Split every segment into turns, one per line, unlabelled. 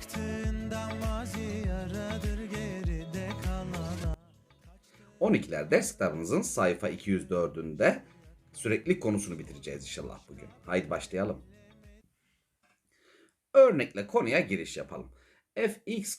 Baktığından mazi kalan
12'ler ders kitabınızın sayfa 204'ünde sürekli konusunu bitireceğiz inşallah bugün. Haydi başlayalım. Örnekle konuya giriş yapalım.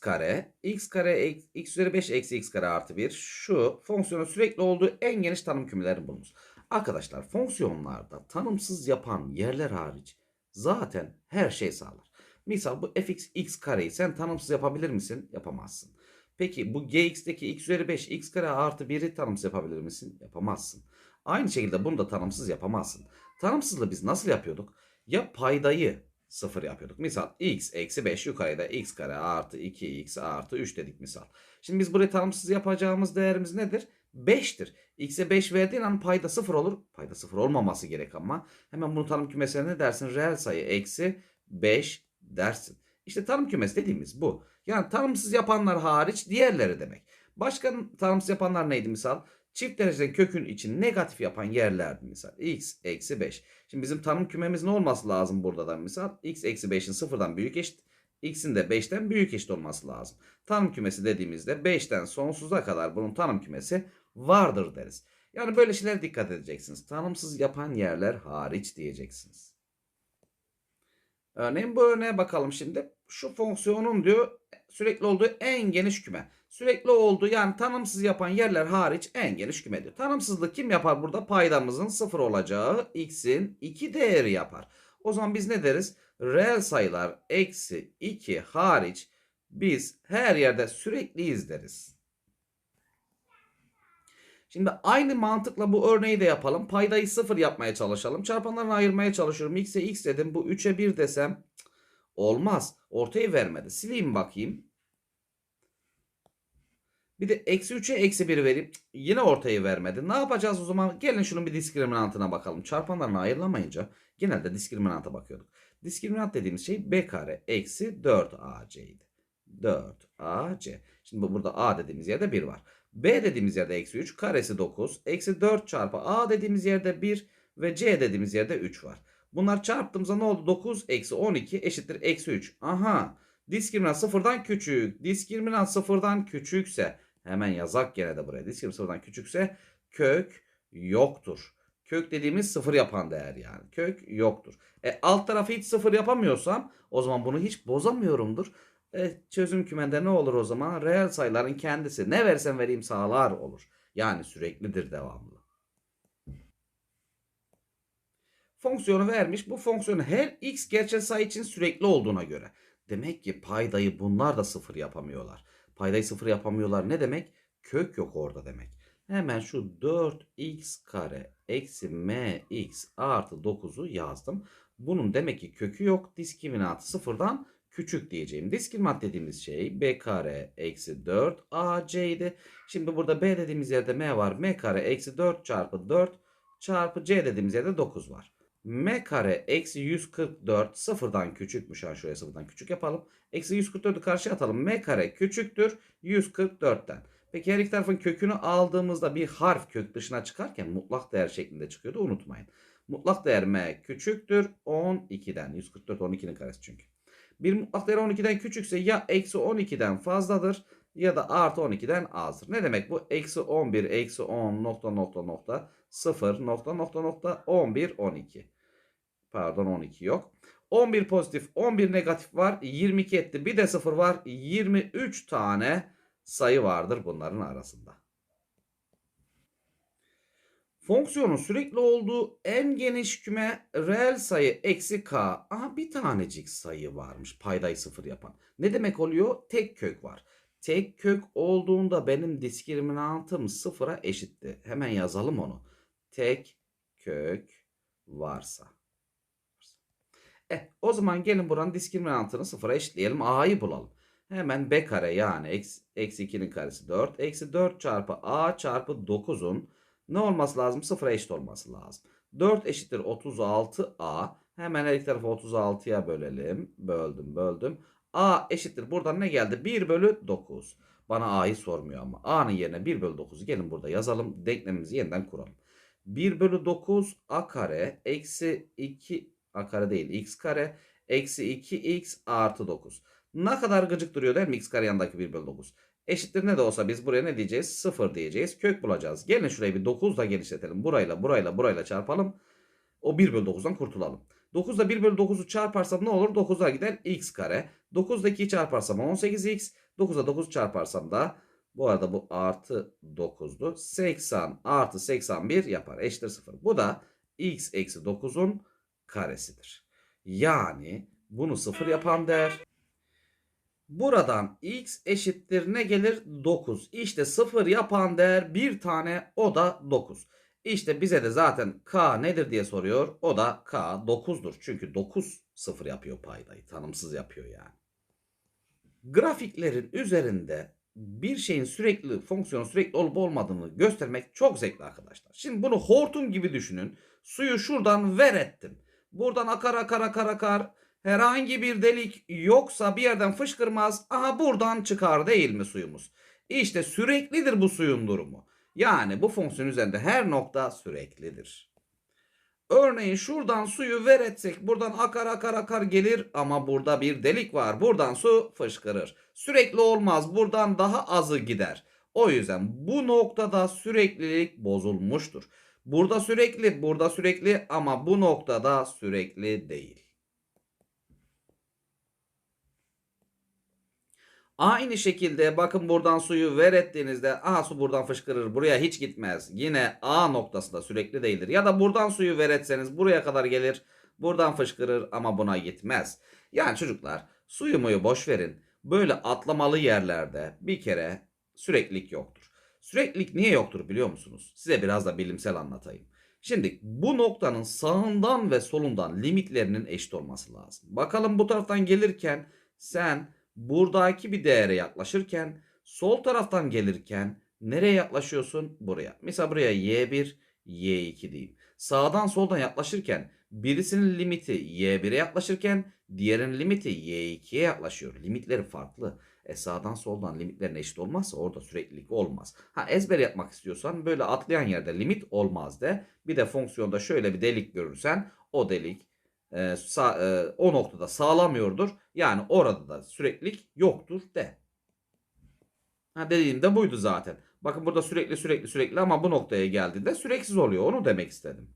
kare, x kare, x, x üzeri 5 eksi x kare artı 1 şu fonksiyonun sürekli olduğu en geniş tanım kümelerini bulunuz. Arkadaşlar fonksiyonlarda tanımsız yapan yerler hariç zaten her şey sağlar. Misal bu fx x kareyi sen tanımsız yapabilir misin? Yapamazsın. Peki bu gx'teki x üzeri 5 x kare artı 1'i tanımsız yapabilir misin? Yapamazsın. Aynı şekilde bunu da tanımsız yapamazsın. Tanımsızlığı biz nasıl yapıyorduk? Ya paydayı sıfır yapıyorduk. Misal x eksi 5 yukarıda x kare artı 2x artı 3 dedik misal. Şimdi biz burayı tanımsız yapacağımız değerimiz nedir? 5'tir. X'e 5 verdiğin an payda 0 olur. Payda 0 olmaması gerek ama. Hemen bunu tanım kümesine ne dersin? Reel sayı eksi 5 dersin. İşte tanım kümesi dediğimiz bu. Yani tanımsız yapanlar hariç diğerleri demek. Başka tanımsız yapanlar neydi misal? Çift dereceden kökün için negatif yapan yerlerdi misal. x eksi 5. Şimdi bizim tanım kümemiz ne olması lazım burada da misal? x eksi 5'in sıfırdan büyük eşit. x'in de 5'ten büyük eşit olması lazım. Tanım kümesi dediğimizde 5'ten sonsuza kadar bunun tanım kümesi vardır deriz. Yani böyle şeylere dikkat edeceksiniz. Tanımsız yapan yerler hariç diyeceksiniz. Örneğin bu örneğe bakalım şimdi. Şu fonksiyonun diyor sürekli olduğu en geniş küme. Sürekli olduğu yani tanımsız yapan yerler hariç en geniş küme diyor. Tanımsızlık kim yapar burada? Paydamızın sıfır olacağı x'in 2 değeri yapar. O zaman biz ne deriz? Reel sayılar eksi 2 hariç biz her yerde sürekli izleriz. Şimdi aynı mantıkla bu örneği de yapalım. Paydayı sıfır yapmaya çalışalım. Çarpanlarını ayırmaya çalışıyorum. X'e x dedim. Bu 3'e 1 desem olmaz. Ortayı vermedi. Sileyim bakayım. Bir de eksi 3'e eksi 1 vereyim. Yine ortayı vermedi. Ne yapacağız o zaman? Gelin şunun bir diskriminantına bakalım. Çarpanlarını ayırlamayınca genelde diskriminanta bakıyorduk. Diskriminant dediğimiz şey b kare eksi 4ac'ydi. 4ac. Şimdi bu- burada a dediğimiz yerde 1 var. B dediğimiz yerde eksi 3. Karesi 9. Eksi 4 çarpı A dediğimiz yerde 1. Ve C dediğimiz yerde 3 var. Bunlar çarptığımızda ne oldu? 9 eksi 12 eşittir eksi 3. Aha. Diskriminant sıfırdan küçük. Diskriminant sıfırdan küçükse hemen yazak gene de buraya. Diskriminant sıfırdan küçükse kök yoktur. Kök dediğimiz sıfır yapan değer yani. Kök yoktur. E, alt tarafı hiç sıfır yapamıyorsam o zaman bunu hiç bozamıyorumdur. E, çözüm kümende ne olur o zaman? Reel sayıların kendisi. Ne versem vereyim sağlar olur. Yani süreklidir devamlı. Fonksiyonu vermiş. Bu fonksiyonu her x gerçel sayı için sürekli olduğuna göre. Demek ki paydayı bunlar da sıfır yapamıyorlar. Paydayı sıfır yapamıyorlar ne demek? Kök yok orada demek. Hemen şu 4x kare eksi mx artı 9'u yazdım. Bunun demek ki kökü yok. Diskriminantı sıfırdan küçük diyeceğim. Diskriminant dediğimiz şey b kare eksi 4 ac idi. Şimdi burada b dediğimiz yerde m var. m kare eksi 4 çarpı 4 çarpı c dediğimiz yerde 9 var. m kare eksi 144 sıfırdan küçükmüş. Ha şuraya sıfırdan küçük yapalım. Eksi 144'ü karşıya atalım. m kare küçüktür 144'ten. Peki her iki tarafın kökünü aldığımızda bir harf kök dışına çıkarken mutlak değer şeklinde çıkıyordu unutmayın. Mutlak değer m küçüktür 12'den. 144 12'nin karesi çünkü. Bir mutlak değer 12'den küçükse ya eksi 12'den fazladır ya da artı 12'den azdır. Ne demek bu? Eksi 11, eksi 10 nokta nokta nokta 0 nokta nokta nokta 11, 12. Pardon 12 yok. 11 pozitif, 11 negatif var. 22 etti. Bir de 0 var. 23 tane sayı vardır bunların arasında. Fonksiyonun sürekli olduğu en geniş küme reel sayı eksi k. Aha bir tanecik sayı varmış paydayı sıfır yapan. Ne demek oluyor? Tek kök var. Tek kök olduğunda benim diskriminantım sıfıra eşitti. Hemen yazalım onu. Tek kök varsa. Eh, o zaman gelin buranın diskriminantını sıfıra eşitleyelim. A'yı bulalım. Hemen b kare yani eksi, eksi 2'nin karesi 4. Eksi 4 çarpı a çarpı 9'un ne olması lazım? Sıfıra eşit olması lazım. 4 eşittir 36a. Hemen her iki tarafı 36'ya bölelim. Böldüm böldüm. a eşittir. Buradan ne geldi? 1 bölü 9. Bana a'yı sormuyor ama. a'nın yerine 1 bölü 9'u gelin burada yazalım. Denklemimizi yeniden kuralım. 1 bölü 9 a kare eksi 2 a kare değil x kare eksi 2x artı 9. Ne kadar gıcık duruyor değil mi x kare yanındaki 1 bölü 9? Eşittir ne de olsa biz buraya ne diyeceğiz? 0 diyeceğiz. Kök bulacağız. Gelin şurayı bir 9 ile genişletelim. Burayla burayla burayla çarpalım. O 1 bölü 9'dan kurtulalım. 9 ile 1 bölü 9'u çarparsam ne olur? 9'a gider x kare. 9 ile 2'yi çarparsam 18x. 9'a 9 çarparsam da bu arada bu artı 9'du. 80 artı 81 yapar. Eşittir 0. Bu da x eksi 9'un karesidir. Yani bunu 0 yapan değer. Buradan x eşittir ne gelir? 9. İşte 0 yapan değer bir tane o da 9. İşte bize de zaten k nedir diye soruyor. O da k 9'dur. Çünkü 9 0 yapıyor paydayı. Tanımsız yapıyor yani. Grafiklerin üzerinde bir şeyin sürekli fonksiyonu sürekli olup olmadığını göstermek çok zevkli arkadaşlar. Şimdi bunu hortum gibi düşünün. Suyu şuradan ver ettim. Buradan akar akar akar akar. Herhangi bir delik yoksa bir yerden fışkırmaz. Aha buradan çıkar değil mi suyumuz? İşte süreklidir bu suyun durumu. Yani bu fonksiyon üzerinde her nokta süreklidir. Örneğin şuradan suyu ver etsek buradan akar akar akar gelir ama burada bir delik var. Buradan su fışkırır. Sürekli olmaz. Buradan daha azı gider. O yüzden bu noktada süreklilik bozulmuştur. Burada sürekli, burada sürekli ama bu noktada sürekli değil. Aynı şekilde bakın buradan suyu ver ettiğinizde aha su buradan fışkırır buraya hiç gitmez. Yine A noktasında sürekli değildir. Ya da buradan suyu ver etseniz buraya kadar gelir buradan fışkırır ama buna gitmez. Yani çocuklar suyu muyu boş verin. Böyle atlamalı yerlerde bir kere süreklilik yoktur. Süreklilik niye yoktur biliyor musunuz? Size biraz da bilimsel anlatayım. Şimdi bu noktanın sağından ve solundan limitlerinin eşit olması lazım. Bakalım bu taraftan gelirken sen buradaki bir değere yaklaşırken sol taraftan gelirken nereye yaklaşıyorsun? Buraya. Mesela buraya y1, y2 diyeyim. Sağdan soldan yaklaşırken birisinin limiti y1'e yaklaşırken diğerinin limiti y2'ye yaklaşıyor. Limitleri farklı. E sağdan soldan limitlerin eşit olmazsa orada süreklilik olmaz. Ha ezber yapmak istiyorsan böyle atlayan yerde limit olmaz de. Bir de fonksiyonda şöyle bir delik görürsen o delik e, sa, e, o noktada sağlamıyordur. Yani orada da süreklilik yoktur de. Ha dediğim de buydu zaten. Bakın burada sürekli sürekli sürekli ama bu noktaya geldiğinde süreksiz oluyor. Onu demek istedim.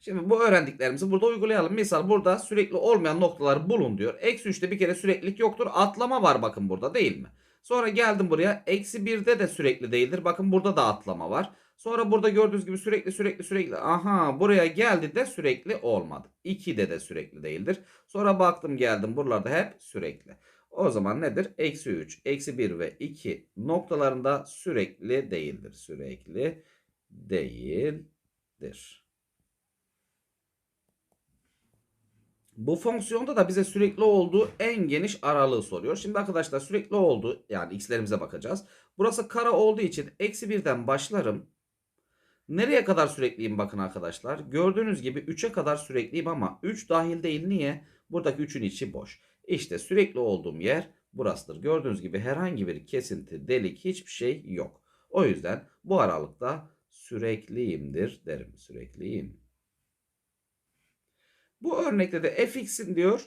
Şimdi bu öğrendiklerimizi burada uygulayalım. Misal burada sürekli olmayan noktaları bulun diyor. Eksi 3'te bir kere süreklilik yoktur. Atlama var bakın burada değil mi? Sonra geldim buraya. Eksi 1'de de sürekli değildir. Bakın burada da atlama var. Sonra burada gördüğünüz gibi sürekli sürekli sürekli. Aha buraya geldi de sürekli olmadı. 2'de de sürekli değildir. Sonra baktım geldim buralarda hep sürekli. O zaman nedir? Eksi 3, eksi 1 ve 2 noktalarında sürekli değildir. Sürekli değildir. Bu fonksiyonda da bize sürekli olduğu en geniş aralığı soruyor. Şimdi arkadaşlar sürekli oldu yani x'lerimize bakacağız. Burası kara olduğu için eksi 1'den başlarım. Nereye kadar sürekliyim bakın arkadaşlar. Gördüğünüz gibi 3'e kadar sürekliyim ama 3 dahil değil. Niye? Buradaki 3'ün içi boş. İşte sürekli olduğum yer burasıdır. Gördüğünüz gibi herhangi bir kesinti, delik hiçbir şey yok. O yüzden bu aralıkta sürekliyimdir derim. Sürekliyim. Bu örnekte de fx'in diyor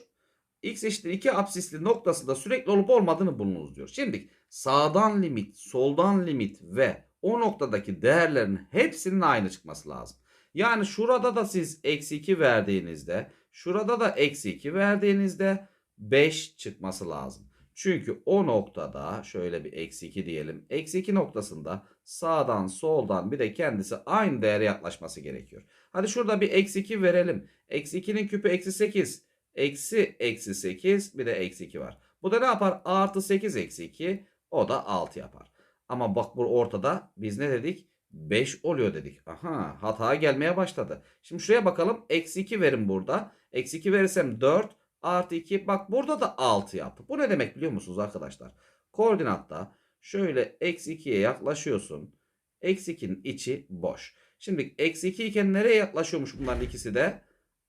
x eşittir 2 absisli noktasında sürekli olup olmadığını bulunuz diyor. Şimdi sağdan limit, soldan limit ve o noktadaki değerlerin hepsinin aynı çıkması lazım. Yani şurada da siz eksi 2 verdiğinizde, şurada da eksi 2 verdiğinizde 5 çıkması lazım. Çünkü o noktada şöyle bir eksi 2 diyelim. Eksi 2 noktasında sağdan soldan bir de kendisi aynı değere yaklaşması gerekiyor. Hadi şurada bir eksi 2 verelim. Eksi 2'nin küpü eksi 8. Eksi eksi 8 bir de eksi 2 var. Bu da ne yapar? Artı 8 eksi 2 o da 6 yapar. Ama bak bu ortada biz ne dedik? 5 oluyor dedik. Aha hata gelmeye başladı. Şimdi şuraya bakalım. Eksi 2 verin burada. Eksi 2 verirsem 4 artı 2. Bak burada da 6 yaptı. Bu ne demek biliyor musunuz arkadaşlar? Koordinatta şöyle eksi 2'ye yaklaşıyorsun. Eksi 2'nin içi boş. Şimdi eksi 2 iken nereye yaklaşıyormuş bunların ikisi de?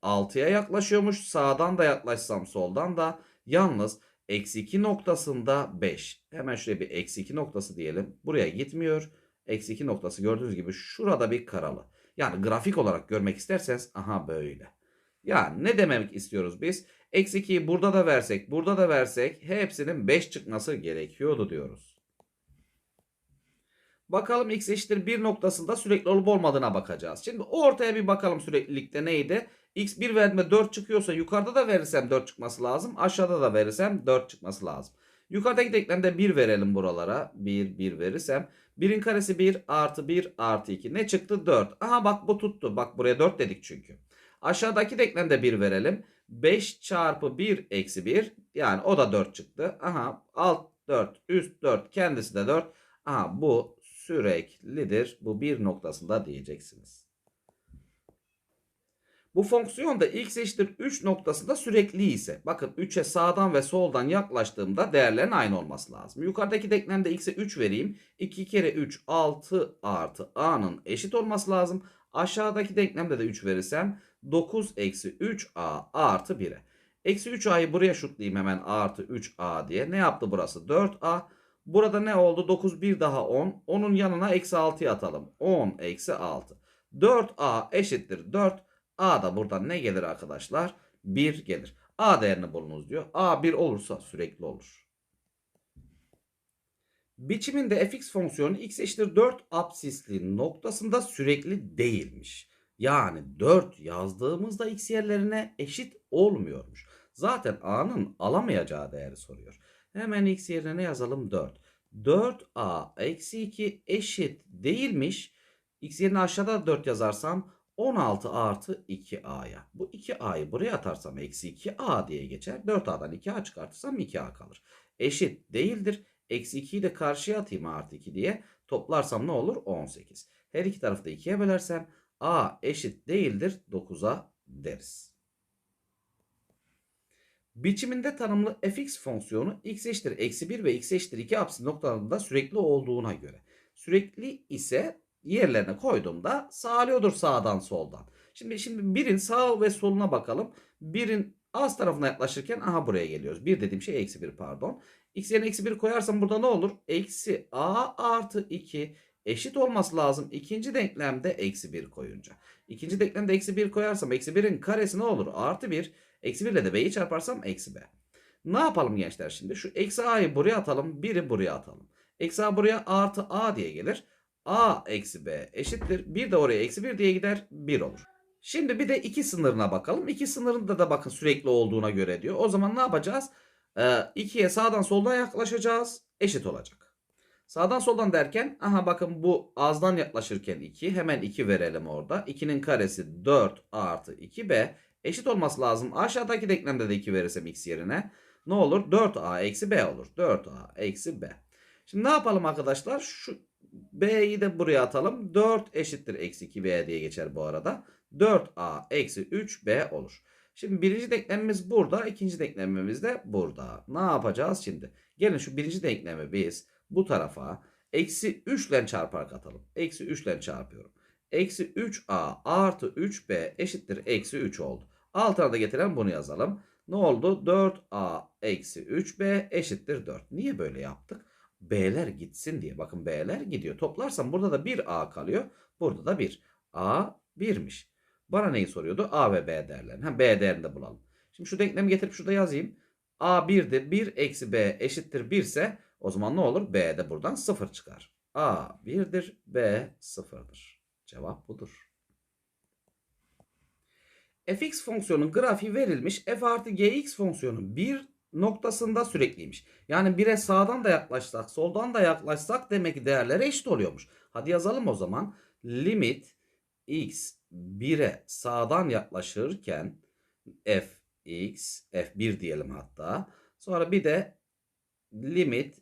6'ya yaklaşıyormuş. Sağdan da yaklaşsam soldan da. Yalnız eksi 2 noktasında 5. Hemen şuraya bir eksi 2 noktası diyelim. Buraya gitmiyor. Eksi 2 noktası gördüğünüz gibi şurada bir karalı. Yani grafik olarak görmek isterseniz aha böyle. Yani ne demek istiyoruz biz? Eksi 2'yi burada da versek, burada da versek hepsinin 5 çıkması gerekiyordu diyoruz. Bakalım x eşittir 1 noktasında sürekli olup olmadığına bakacağız. Şimdi ortaya bir bakalım süreklilikte neydi? X 1 verdiğimde 4 çıkıyorsa yukarıda da verirsem 4 çıkması lazım. Aşağıda da verirsem 4 çıkması lazım. Yukarıdaki denklemde 1 verelim buralara. 1, 1 verirsem. 1'in karesi 1 artı 1 artı 2. Ne çıktı? 4. Aha bak bu tuttu. Bak buraya 4 dedik çünkü. Aşağıdaki denklemde 1 verelim. 5 çarpı 1 eksi 1. Yani o da 4 çıktı. Aha alt 4 üst 4 kendisi de 4. Aha bu süreklidir. Bu bir noktasında diyeceksiniz. Bu fonksiyon da x eşittir 3 noktasında sürekli ise bakın 3'e sağdan ve soldan yaklaştığımda değerlerin aynı olması lazım. Yukarıdaki denklemde x'e 3 vereyim. 2 kere 3 6 artı a'nın eşit olması lazım. Aşağıdaki denklemde de 3 verirsem 9 eksi 3a artı 1'e. Eksi 3a'yı buraya şutlayayım hemen artı 3a diye. Ne yaptı burası? 4a. Burada ne oldu? 9 bir daha 10. Onun yanına eksi 6'yı atalım. 10 eksi 6. 4a eşittir 4. A da buradan ne gelir arkadaşlar? 1 gelir. A değerini bulunuz diyor. A 1 olursa sürekli olur. Biçiminde fx fonksiyonu x eşittir 4 absisli noktasında sürekli değilmiş. Yani 4 yazdığımızda x yerlerine eşit olmuyormuş. Zaten a'nın alamayacağı değeri soruyor. Hemen x yerine ne yazalım? 4. 4a eksi 2 eşit değilmiş. x yerine aşağıda 4 yazarsam 16 artı 2a'ya. Bu 2a'yı buraya atarsam eksi 2a diye geçer. 4a'dan 2a çıkartırsam 2a kalır. Eşit değildir. Eksi 2'yi de karşıya atayım artı 2 diye. Toplarsam ne olur? 18. Her iki tarafı da 2'ye bölersem a eşit değildir 9'a deriz. Biçiminde tanımlı fx fonksiyonu x eşittir eksi 1 ve x eşittir 2 apsis noktalarında sürekli olduğuna göre. Sürekli ise yerlerine koyduğumda sağlıyordur sağdan soldan. Şimdi şimdi birin sağ ve soluna bakalım. Birin az tarafına yaklaşırken aha buraya geliyoruz. Bir dediğim şey eksi 1 pardon. X yerine eksi 1 koyarsam burada ne olur? Eksi a artı 2 eşit olması lazım. İkinci denklemde eksi 1 koyunca. İkinci denklemde eksi 1 koyarsam eksi 1'in karesi ne olur? Artı 1. Eksi 1 ile de b'yi çarparsam eksi b. Ne yapalım gençler şimdi? Şu eksi a'yı buraya atalım. 1'i buraya atalım. Eksi a buraya artı a diye gelir a eksi b eşittir. Bir de oraya eksi 1 diye gider 1 olur. Şimdi bir de 2 sınırına bakalım. 2 sınırında da bakın sürekli olduğuna göre diyor. O zaman ne yapacağız? 2'ye sağdan soldan yaklaşacağız. Eşit olacak. Sağdan soldan derken aha bakın bu azdan yaklaşırken 2. Hemen 2 verelim orada. 2'nin karesi 4 artı 2b eşit olması lazım. Aşağıdaki denklemde de 2 verirsem x yerine ne olur? 4a eksi b olur. 4a eksi b. Şimdi ne yapalım arkadaşlar? Şu B'yi de buraya atalım. 4 eşittir eksi 2B diye geçer bu arada. 4A eksi 3B olur. Şimdi birinci denklemimiz burada. ikinci denklemimiz de burada. Ne yapacağız şimdi? Gelin şu birinci denklemi biz bu tarafa eksi 3 ile çarparak atalım. Eksi 3 ile çarpıyorum. Eksi 3A artı 3B eşittir eksi 3 oldu. Altına da getiren bunu yazalım. Ne oldu? 4A eksi 3B eşittir 4. Niye böyle yaptık? B'ler gitsin diye. Bakın B'ler gidiyor. Toplarsam burada da 1A kalıyor. Burada da 1. A 1'miş. Bana neyi soruyordu? A ve B değerlerini. Ha, B değerini de bulalım. Şimdi şu denklemi getirip şurada yazayım. A 1'di. 1 eksi B eşittir 1 ise o zaman ne olur? B de buradan 0 çıkar. A 1'dir. B 0'dır. Cevap budur. fx fonksiyonun grafiği verilmiş. f artı gx fonksiyonu 1 noktasında sürekliymiş. Yani 1'e sağdan da yaklaşsak, soldan da yaklaşsak demek ki değerleri eşit oluyormuş. Hadi yazalım o zaman. Limit x 1'e sağdan yaklaşırken fx f1 diyelim hatta. Sonra bir de limit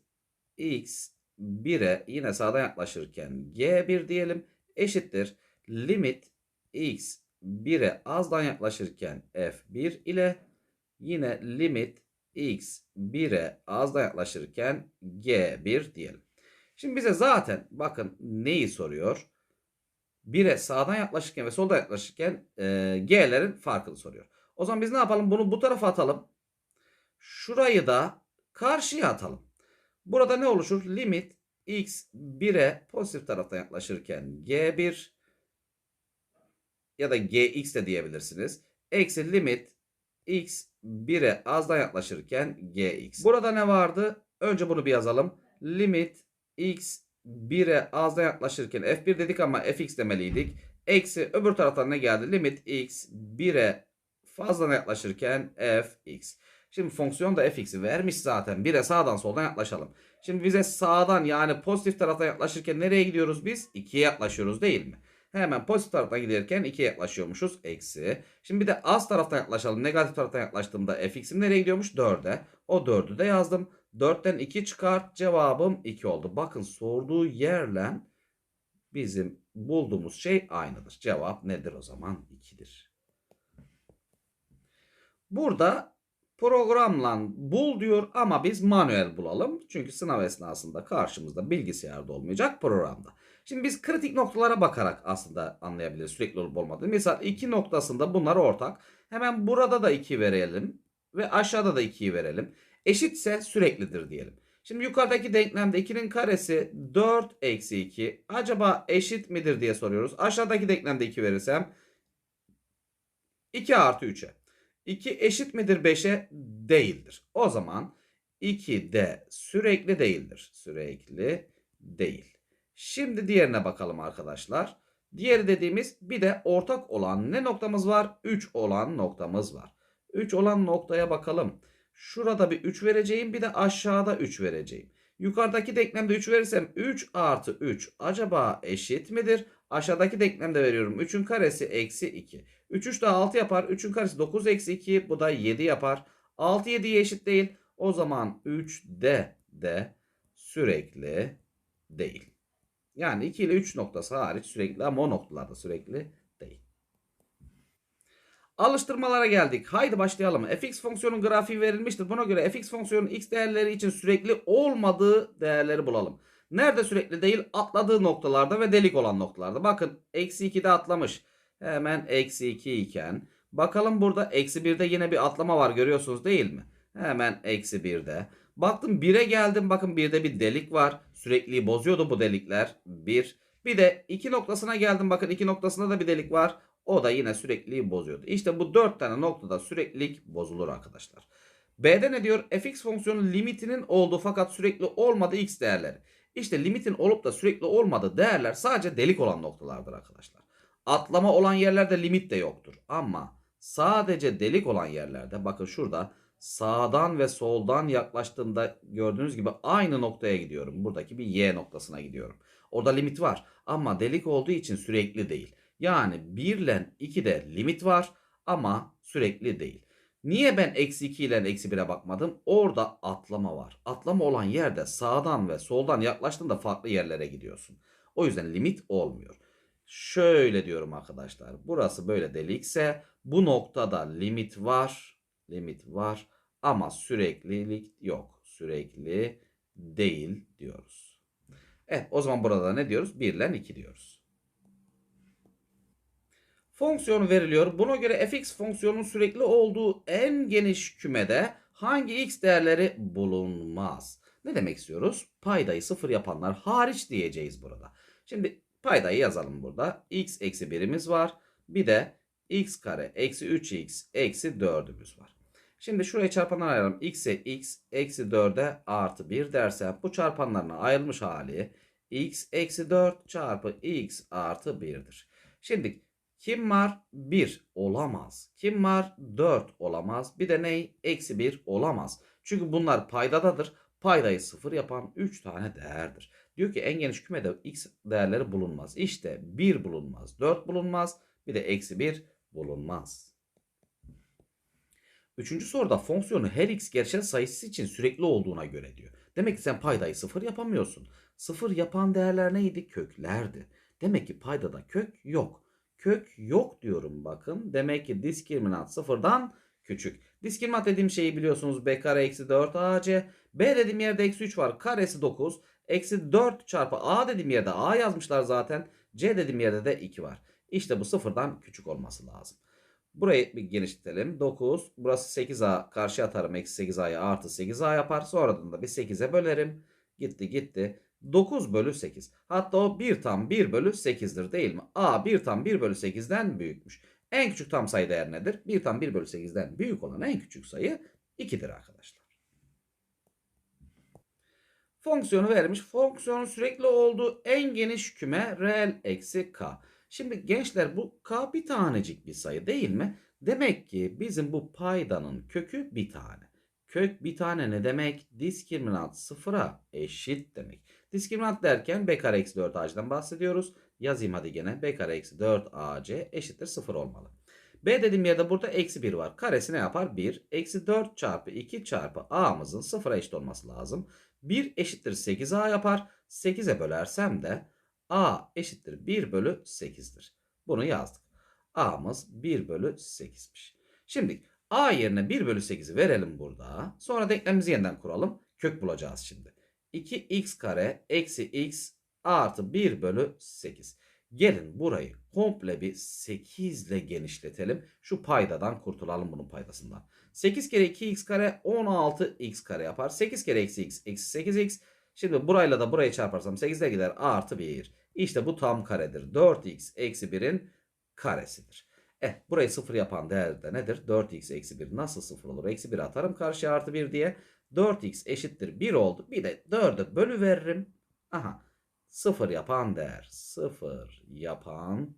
x 1'e yine sağdan yaklaşırken g1 diyelim eşittir. Limit x 1'e azdan yaklaşırken f1 ile yine limit x 1'e azdan yaklaşırken g1 diyelim. Şimdi bize zaten bakın neyi soruyor? 1'e sağdan yaklaşırken ve soldan yaklaşırken e, g'lerin farkını soruyor. O zaman biz ne yapalım? Bunu bu tarafa atalım. Şurayı da karşıya atalım. Burada ne oluşur? Limit x 1'e pozitif taraftan yaklaşırken g1 ya da gx de diyebilirsiniz. eksi limit x 1'e azdan yaklaşırken gx. Burada ne vardı? Önce bunu bir yazalım. Limit x 1'e azdan yaklaşırken f1 dedik ama fx demeliydik. Eksi öbür taraftan ne geldi? Limit x 1'e fazladan yaklaşırken fx. Şimdi fonksiyon da fx'i vermiş zaten. 1'e sağdan soldan yaklaşalım. Şimdi bize sağdan yani pozitif taraftan yaklaşırken nereye gidiyoruz biz? 2'ye yaklaşıyoruz değil mi? Hemen pozitif taraftan giderken 2'ye yaklaşıyormuşuz. Eksi. Şimdi bir de az taraftan yaklaşalım. Negatif taraftan yaklaştığımda fx'im nereye gidiyormuş? 4'e. O 4'ü de yazdım. 4'ten 2 çıkart. Cevabım 2 oldu. Bakın sorduğu yerle bizim bulduğumuz şey aynıdır. Cevap nedir o zaman? 2'dir. Burada programla bul diyor ama biz manuel bulalım. Çünkü sınav esnasında karşımızda bilgisayarda olmayacak programda. Şimdi biz kritik noktalara bakarak aslında anlayabiliriz sürekli olup olmadığını. Mesela 2 noktasında bunlar ortak. Hemen burada da 2 verelim ve aşağıda da 2'yi verelim. Eşitse süreklidir diyelim. Şimdi yukarıdaki denklemde 2'nin karesi 4 eksi 2. Acaba eşit midir diye soruyoruz. Aşağıdaki denklemde 2 verirsem 2 artı 3'e. 2 eşit midir 5'e? Değildir. O zaman 2 de sürekli değildir. Sürekli değil. Şimdi diğerine bakalım arkadaşlar. Diğeri dediğimiz bir de ortak olan ne noktamız var? 3 olan noktamız var. 3 olan noktaya bakalım. Şurada bir 3 vereceğim bir de aşağıda 3 vereceğim. Yukarıdaki denklemde 3 verirsem 3 artı 3 acaba eşit midir? Aşağıdaki denklemde veriyorum. 3'ün karesi eksi 2. 3 3 daha 6 yapar. 3'ün karesi 9 eksi 2. Bu da 7 yapar. 6 7'ye eşit değil. O zaman 3D de sürekli değil. Yani 2 ile 3 noktası hariç sürekli ama o noktalarda sürekli değil. Alıştırmalara geldik. Haydi başlayalım. fx fonksiyonun grafiği verilmiştir. Buna göre fx fonksiyonun x değerleri için sürekli olmadığı değerleri bulalım. Nerede sürekli değil? Atladığı noktalarda ve delik olan noktalarda. Bakın eksi 2'de atlamış. Hemen eksi 2 iken. Bakalım burada eksi 1'de yine bir atlama var görüyorsunuz değil mi? Hemen eksi 1'de. Baktım 1'e geldim. Bakın 1'de bir delik var. Sürekli bozuyordu bu delikler. 1. Bir de 2 noktasına geldim. Bakın 2 noktasında da bir delik var. O da yine sürekli bozuyordu. İşte bu 4 tane noktada süreklilik bozulur arkadaşlar. B'de ne diyor? fx fonksiyonun limitinin olduğu fakat sürekli olmadığı x değerleri. İşte limitin olup da sürekli olmadığı değerler sadece delik olan noktalardır arkadaşlar. Atlama olan yerlerde limit de yoktur. Ama sadece delik olan yerlerde bakın şurada sağdan ve soldan yaklaştığımda gördüğünüz gibi aynı noktaya gidiyorum. Buradaki bir y noktasına gidiyorum. Orada limit var ama delik olduğu için sürekli değil. Yani 1 ile 2'de limit var ama sürekli değil. Niye ben eksi 2 ile eksi 1'e bakmadım? Orada atlama var. Atlama olan yerde sağdan ve soldan yaklaştığında farklı yerlere gidiyorsun. O yüzden limit olmuyor. Şöyle diyorum arkadaşlar. Burası böyle delikse bu noktada limit var. Limit var ama süreklilik yok. Sürekli değil diyoruz. Evet o zaman burada ne diyoruz? 1 ile 2 diyoruz. Fonksiyon veriliyor. Buna göre fx fonksiyonun sürekli olduğu en geniş kümede hangi x değerleri bulunmaz? Ne demek istiyoruz? Paydayı sıfır yapanlar hariç diyeceğiz burada. Şimdi paydayı yazalım burada. x eksi 1'imiz var. Bir de x kare eksi 3x eksi 4'ümüz var. Şimdi şuraya çarpanlar ayıralım. x'e x eksi 4'e artı 1 derse bu çarpanlarına ayrılmış hali x eksi 4 çarpı x artı 1'dir. Şimdi kim var? 1 olamaz. Kim var? 4 olamaz. Bir de ney? Eksi 1 olamaz. Çünkü bunlar paydadadır. Paydayı sıfır yapan 3 tane değerdir. Diyor ki en geniş kümede x değerleri bulunmaz. İşte 1 bulunmaz, 4 bulunmaz, bir de eksi 1 bulunmaz. Üçüncü soruda fonksiyonu her x gerçel sayısı için sürekli olduğuna göre diyor. Demek ki sen paydayı sıfır yapamıyorsun. Sıfır yapan değerler neydi? Köklerdi. Demek ki paydada kök yok. Kök yok diyorum bakın. Demek ki diskriminant sıfırdan küçük. Diskriminant dediğim şeyi biliyorsunuz. B kare eksi 4 AC. B dediğim yerde eksi 3 var. Karesi 9. Eksi 4 çarpı A dediğim yerde A yazmışlar zaten. C dediğim yerde de 2 var. İşte bu sıfırdan küçük olması lazım. Burayı bir genişletelim. 9. Burası 8A. Karşı atarım. Eksi 8A'ya artı 8A yapar. Sonradan da bir 8'e bölerim. Gitti gitti. 9 bölü 8. Hatta o 1 tam 1 bölü 8'dir değil mi? A 1 tam 1 bölü 8'den büyükmüş. En küçük tam sayı değer nedir? 1 tam 1 bölü 8'den büyük olan en küçük sayı 2'dir arkadaşlar. Fonksiyonu vermiş. Fonksiyonun sürekli olduğu en geniş küme reel eksi k. Şimdi gençler bu k bir tanecik bir sayı değil mi? Demek ki bizim bu paydanın kökü bir tane. Kök bir tane ne demek? Diskriminant sıfıra eşit demek. Diskriminant derken b kare eksi 4 a'dan bahsediyoruz. Yazayım hadi gene. b kare eksi 4 ac eşittir 0 olmalı. b dediğim yerde burada eksi 1 var. Karesi ne yapar? 1. Eksi 4 çarpı 2 çarpı a'mızın sıfıra eşit olması lazım. 1 eşittir 8a yapar. 8'e bölersem de a eşittir 1 bölü 8'dir. Bunu yazdık. a'mız 1 bölü 8'miş. Şimdi a yerine 1 bölü 8'i verelim burada. Sonra denklemimizi yeniden kuralım. Kök bulacağız şimdi. 2x kare eksi x artı 1 bölü 8. Gelin burayı komple bir 8 ile genişletelim. Şu paydadan kurtulalım bunun paydasından. 8 kere 2x kare 16x kare yapar. 8 kere eksi x eksi 8x. Şimdi burayla da burayı çarparsam 8'e gider a artı 1. İşte bu tam karedir. 4x eksi 1'in karesidir. Eh burayı 0 yapan değer de nedir? 4x eksi 1 nasıl 0 olur? Eksi 1 atarım karşıya artı 1 diye. 4x eşittir 1 oldu. Bir de 4'e bölü veririm. Aha 0 yapan değer. 0 yapan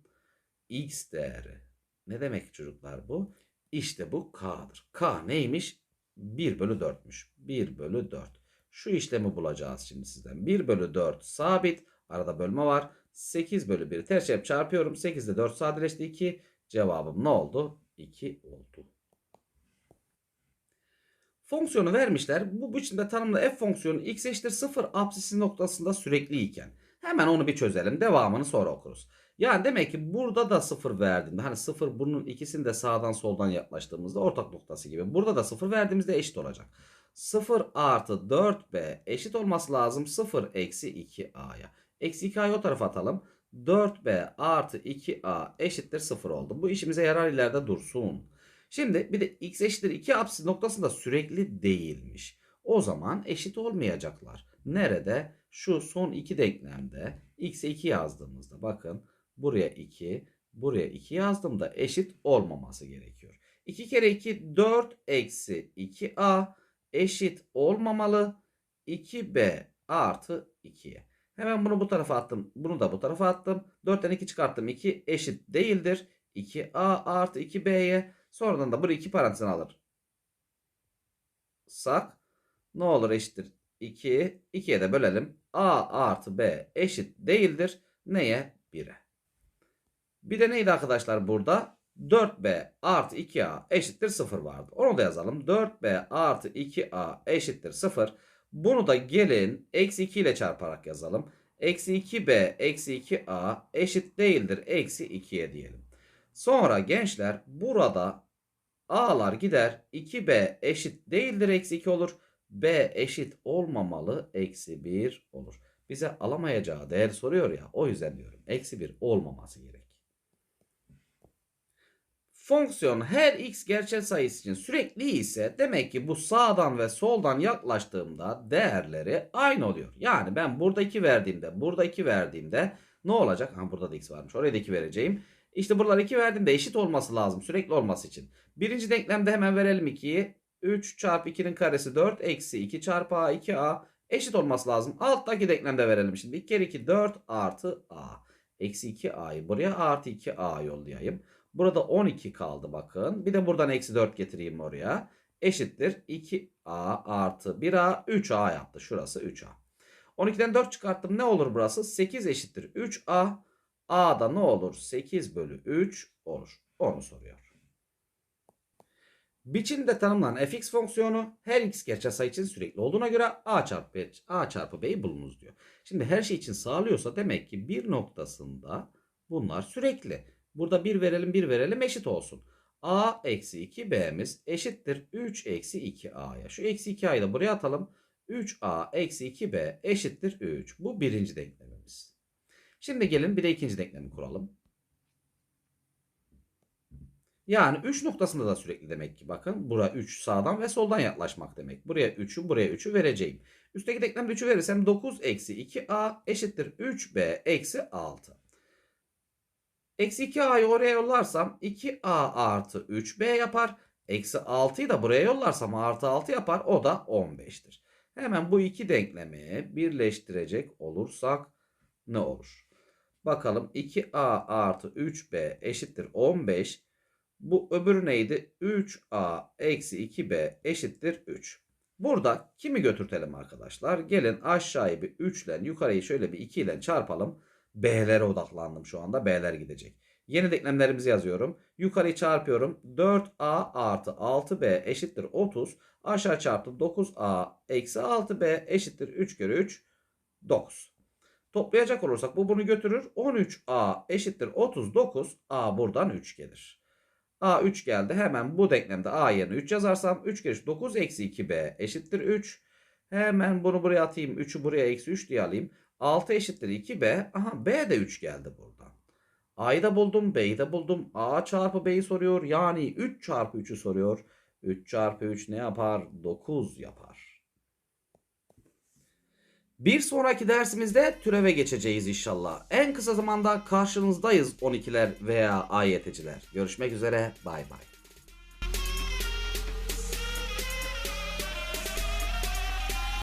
x değeri. Ne demek çocuklar bu? İşte bu k'dır. K neymiş? 1 bölü 4'müş. 1 bölü 4. Şu işlemi bulacağız şimdi sizden. 1 bölü 4 sabit. Arada bölme var. 8 bölü 1 ters çarp çarpıyorum. 8 ile 4 sadeleşti 2. Cevabım ne oldu? 2 oldu. Fonksiyonu vermişler. Bu biçimde tanımlı f fonksiyonu x eşittir 0 apsisi noktasında sürekli iken. Hemen onu bir çözelim. Devamını sonra okuruz. Yani demek ki burada da 0 verdiğimde hani 0 bunun ikisini de sağdan soldan yaklaştığımızda ortak noktası gibi. Burada da 0 verdiğimizde eşit olacak. 0 artı 4b eşit olması lazım 0 eksi 2a'ya. Eksi 2a'yı o tarafa atalım. 4b artı 2a eşittir 0 oldu. Bu işimize yarar ileride dursun. Şimdi bir de x eşittir 2 apsis noktasında sürekli değilmiş. O zaman eşit olmayacaklar. Nerede? Şu son iki denklemde x'e 2 yazdığımızda bakın buraya 2 buraya 2 yazdığımda eşit olmaması gerekiyor. 2 kere 2 4 eksi 2a eşit olmamalı 2b artı 2'ye. Hemen bunu bu tarafa attım. Bunu da bu tarafa attım. 4'ten 2 çıkarttım. 2 eşit değildir. 2a artı 2b'ye. Sonradan da burayı 2 parantezine alır. Sak. Ne olur eşittir. 2. 2'ye de bölelim. a artı b eşit değildir. Neye? 1'e. Bir de neydi arkadaşlar burada? 4b artı 2a eşittir 0 vardı. Onu da yazalım. 4b artı 2a eşittir 0. Bunu da gelin eksi 2 ile çarparak yazalım. Eksi 2b eksi 2a eşit değildir. Eksi 2'ye diyelim. Sonra gençler burada a'lar gider. 2b eşit değildir. Eksi 2 olur. b eşit olmamalı. Eksi 1 olur. Bize alamayacağı değer soruyor ya. O yüzden diyorum. Eksi 1 olmaması gerek. Fonksiyon her x gerçel sayısı için sürekli ise demek ki bu sağdan ve soldan yaklaştığımda değerleri aynı oluyor. Yani ben burada 2 verdiğimde burada 2 verdiğimde ne olacak? Ha burada da x varmış. Oraya da 2 vereceğim. İşte buralar 2 verdiğimde eşit olması lazım sürekli olması için. Birinci denklemde hemen verelim 2'yi. 3 çarpı 2'nin karesi 4 eksi 2 çarpı a 2a eşit olması lazım. Alttaki denklemde verelim şimdi. 2 kere 2 4 artı a. Eksi 2a'yı buraya artı 2a yollayayım. Burada 12 kaldı bakın. Bir de buradan eksi 4 getireyim oraya. Eşittir 2a artı 1a 3a yaptı. Şurası 3a. 12'den 4 çıkarttım. Ne olur burası? 8 eşittir 3a. A'da ne olur? 8 bölü 3 olur. Onu soruyor. Biçimde tanımlanan fx fonksiyonu her x gerçel sayı için sürekli olduğuna göre a çarpı a çarpı b'yi bulunuz diyor. Şimdi her şey için sağlıyorsa demek ki bir noktasında bunlar sürekli. Burada 1 verelim 1 verelim eşit olsun. a eksi 2 b'miz eşittir 3 eksi 2a'ya. Şu eksi 2a'yı da buraya atalım. 3a eksi 2b eşittir 3. Bu birinci denklemimiz. Şimdi gelin bir de ikinci denklemi kuralım. Yani 3 noktasında da sürekli demek ki bakın. Bura 3 sağdan ve soldan yaklaşmak demek. Buraya 3'ü buraya 3'ü vereceğim. Üstteki denklemde 3'ü verirsem 9 eksi 2a eşittir 3b eksi 6. Eksi 2a'yı oraya yollarsam 2a artı 3b yapar. Eksi 6'yı da buraya yollarsam artı 6 yapar. O da 15'tir. Hemen bu iki denklemi birleştirecek olursak ne olur? Bakalım 2a artı 3b eşittir 15. Bu öbürü neydi? 3a eksi 2b eşittir 3. Burada kimi götürtelim arkadaşlar? Gelin aşağıyı bir 3 ile yukarıyı şöyle bir 2 ile çarpalım. B'lere odaklandım şu anda. B'ler gidecek. Yeni denklemlerimizi yazıyorum. Yukarıyı çarpıyorum. 4a artı 6b eşittir 30. Aşağı çarptım 9a eksi 6b eşittir 3 kere 3 9. Toplayacak olursak bu bunu götürür. 13a eşittir 39. a buradan 3 gelir. a 3 geldi. Hemen bu denklemde a yerine 3 yazarsam 3 kere 3 9 eksi 2b eşittir 3. Hemen bunu buraya atayım. 3'ü buraya eksi 3 diye alayım. 6 eşittir 2b. Aha b de 3 geldi buradan. A'yı da buldum, B'yi de buldum. A çarpı B'yi soruyor. Yani 3 çarpı 3'ü soruyor. 3 çarpı 3 ne yapar? 9 yapar. Bir sonraki dersimizde türeve geçeceğiz inşallah. En kısa zamanda karşınızdayız 12'ler veya AYT'ciler. Görüşmek üzere. Bay bay.